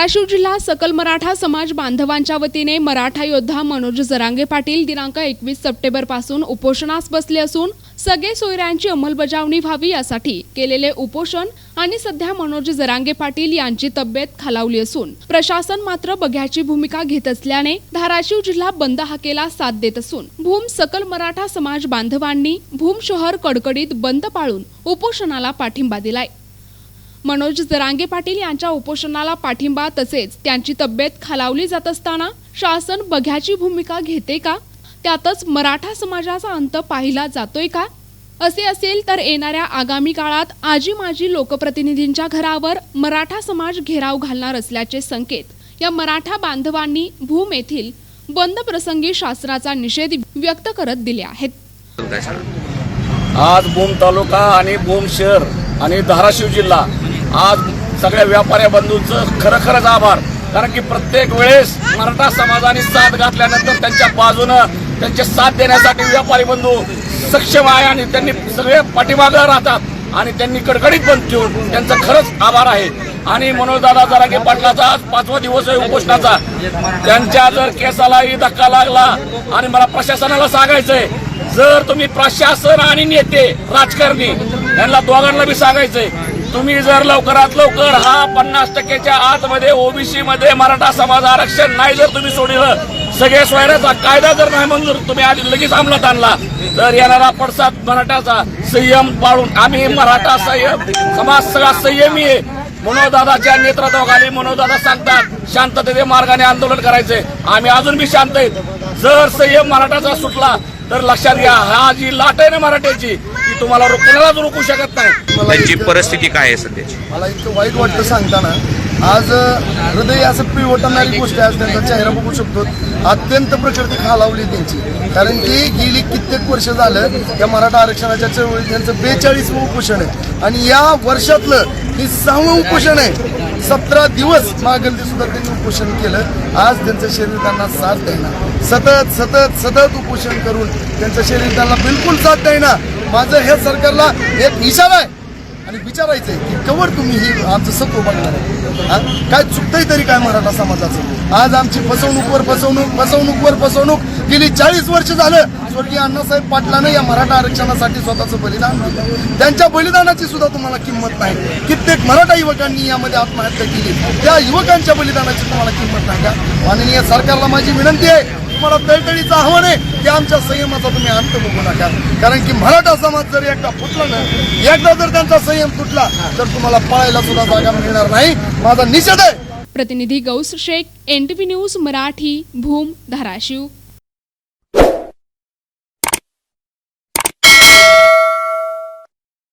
धाराशिव जिल्हा सकल मराठा समाज बांधवांच्या वतीने मराठा योद्धा मनोज जरांगे पाटील दिनांक एकवीस सप्टेंबरपासून उपोषणास बसले असून सगळे सोयऱ्यांची अंमलबजावणी व्हावी यासाठी केलेले उपोषण आणि सध्या मनोज जरांगे पाटील यांची तब्येत खालावली असून प्रशासन मात्र बघ्याची भूमिका घेत असल्याने धाराशिव जिल्हा बंद हाकेला साथ देत असून भूम सकल मराठा समाज बांधवांनी भूम शहर कडकडीत बंद पाळून उपोषणाला पाठिंबा दिलाय. मनोज जरांगे पाटील यांच्या उपोषणाला पाठिंबा तसेच त्यांची तब्येत खालावली जात असताना शासन बघ्याची भूमिका घेते का? त्यातच मराठा समाजाचा अंत पाहिला जातोय का? असे असेल तर येणाऱ्या आगामी काळात आजी माजी लोकप्रतिनिधींच्या घरावर मराठा समाज घेराव घालणार असल्याचे संकेत या मराठा बांधवांनी भूम येथील बंद प्रसंगी शासनाचा निषेध व्यक्त करत दिले आहेत. आज भूम तालुका आणि भूम शहर आणि धाराशिव जिल्हा आज सगळ्या व्यापाऱ्या बंधूंचं खरखरच आभार. कारण की प्रत्येक वेळेस मराठा समाजाने साथ घातल्यानंतर त्यांच्या बाजूनं त्यांचे साथ देण्यासाठी व्यापारी बंधू सक्षम आहे आणि त्यांनी सगळे पाठीमागं राहतात आणि त्यांनी कडकडीत बंद ठेवून त्यांचा खरंच आभार आहे. आणि मनोजदादा जरांगे पाटलाचा आज पाचवा दिवस आहे उपोषणाचा. त्यांच्या जर केसालाही धक्का लागला आणि मला प्रशासनाला सांगायचंय जर तुम्ही प्रशासन आणि नेते राजकारणी यांना दोघांना बी सांगायचंय तुम्ही जर लवकरात लवकर हा पन्नास टक्क्याच्या आतमध्ये ओबीसी मध्ये मराठा समाज आरक्षण नाही जर तुम्ही सोडलं सगळे सोयऱ्याचा कायदा जर नाही मंजूर तुम्ही आधी लगेच अंमलात आणला तर येणारा पडसाद मराठाचा संयम पाळून आम्ही मराठा संयम समाज सगळा संयमी आहे. मनोदादाच्या नेतृत्वाखाली मनोदादा सांगतात शांततेच्या मार्गाने आंदोलन करायचंय आम्ही अजून बी शांत आहेत. जर संयम मराठाचा सुटला तर लक्षात घ्या हा जी लाट आहे ना मराठ्याची ती तुम्हाला रो- कुणालाच रोखू शकत नाही. मला त्यांची परिस्थिती काय आहे सध्याची? मला इतकं वाईट वाटतं सांगताना आज अ, हृदय असं पिळवटणारी गोष्ट आहे आज त्यांचा चेहरा बघू शकतो. अत्यंत प्रकृती खालावली त्यांची. कारण की गेली कित्येक वर्ष झालं या मराठा आरक्षणाच्या चळवळीत त्यांचं बेचाळीस उपोषण आहे. आणि या वर्षातलं हे सहावं उपोषण आहे. सतरा दिवस मागलती सुद्धा त्यांनी उपोषण केलं. आज त्यांचं शरीर त्यांना साथ देईना. सतत सतत सतत उपोषण करून त्यांचं शरीर त्यांना बिलकुल साथ देईना. माझं हे सरकारला एक इशारा आहे. आणि विचारायचंय की कवर तुम्ही ही आमचं सत्व बघणार आहे. काय चुकतंय तरी काय मराठा समाजाचं? आज आमची फसवणूकवर फसवणूक फसवणूकवर फसवणूक गेली चाळीस वर्ष झालं. स्वर्गीय अण्णासाहेब पाटलानं या मराठा आरक्षणासाठी स्वतःचं बलिदान दिलं. त्यांच्या बलिदानाची सुद्धा तुम्हाला किंमत नाही. कित्येक मराठा युवकांनी यामध्ये आत्महत्या केली. त्या युवकांच्या बलिदानाची तुम्हाला किंमत नाही का? माननीय सरकारला माझी विनंती आहे. तुम्हाला तळतळीचं आव्हान आहे की आमच्या संयमाचा तुम्ही अंत बघू नका. कारण की मराठा समाज जर एकदा फुटला ना एकदा जर त्यांचा संयम तुटला तर तुम्हाला पळायला सुद्धा जागा मिळणार नाही. माझा निषेध आहे. प्रतिनिधी गौस शेख एनटीव्ही न्यूज मराठी भूम धाराशिव.